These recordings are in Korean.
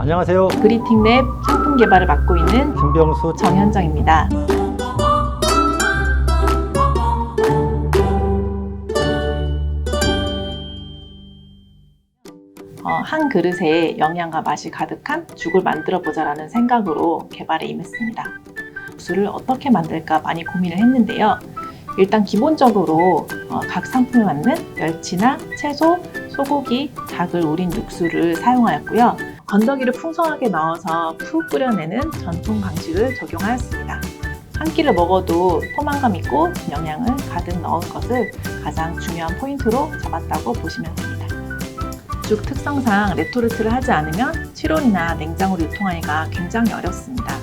안녕하세요. 그리팅랩 상품 개발을 맡고 있는 김병수 정현정입니다. 어, 한 그릇에 영양과 맛이 가득한 죽을 만들어 보자라는 생각으로 개발에 임했습니다. 국수를 어떻게 만들까 많이 고민을 했는데요. 일단 기본적으로 어, 각 상품에 맞는 멸치나 채소, 소고기, 닭을 우린 육수를 사용하였고요. 건더기를 풍성하게 넣어서 푹 끓여내는 전통 방식을 적용하였습니다. 한 끼를 먹어도 포만감 있고 영양을 가득 넣은 것을 가장 중요한 포인트로 잡았다고 보시면 됩니다. 죽 특성상 레토르트를 하지 않으면 실온이나 냉장으로 유통하기가 굉장히 어렵습니다.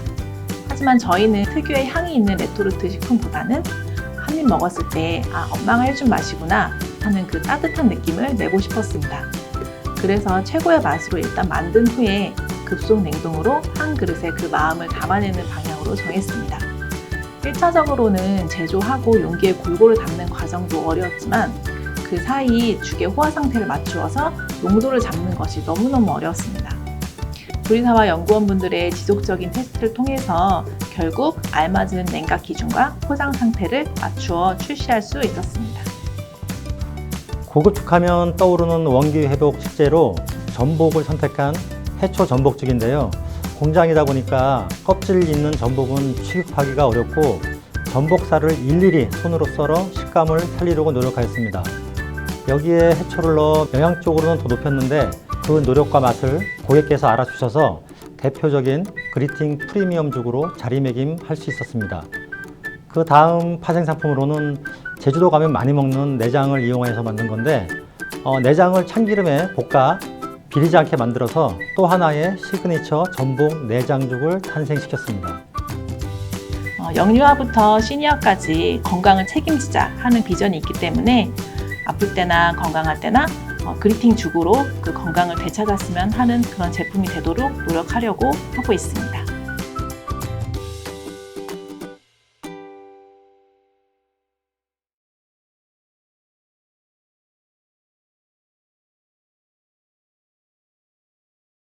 하지만 저희는 특유의 향이 있는 레토르트 식품보다는 한 입 먹었을 때 아, 엄마가 해준 맛이구나 하는 그 따뜻한 느낌을 내고 싶었습니다. 그래서 최고의 맛으로 일단 만든 후에 급속 냉동으로 한 그릇에 그 마음을 담아내는 방향으로 정했습니다. 1차적으로는 제조하고 용기에 골고루 담는 과정도 어려웠지만 그 사이 죽의 호화 상태를 맞추어서 농도를 잡는 것이 너무너무 어려웠습니다. 조리사와 연구원분들의 지속적인 테스트를 통해서 결국 알맞은 냉각 기준과 포장 상태를 맞추어 출시할 수 있었습니다. 고급축하면 떠오르는 원기 회복 식재로 전복을 선택한 해초 전복죽인데요. 공장이다 보니까 껍질 있는 전복은 취급하기가 어렵고 전복살을 일일이 손으로 썰어 식감을 살리려고 노력하였습니다. 여기에 해초를 넣어 영양적으로는 더 높였는데 그 노력과 맛을 고객께서 알아주셔서 대표적인 그리팅 프리미엄 죽으로 자리매김할 수 있었습니다. 그 다음 파생 상품으로는 제주도 가면 많이 먹는 내장을 이용해서 만든 건데 어, 내장을 참기름에 볶아 비리지 않게 만들어서 또 하나의 시그니처 전복 내장죽을 탄생시켰습니다. 어, 영유아부터 시니어까지 건강을 책임지자 하는 비전이 있기 때문에 아플 때나 건강할 때나 어, 그리팅 죽으로 그 건강을 되찾았으면 하는 그런 제품이 되도록 노력하려고 하고 있습니다.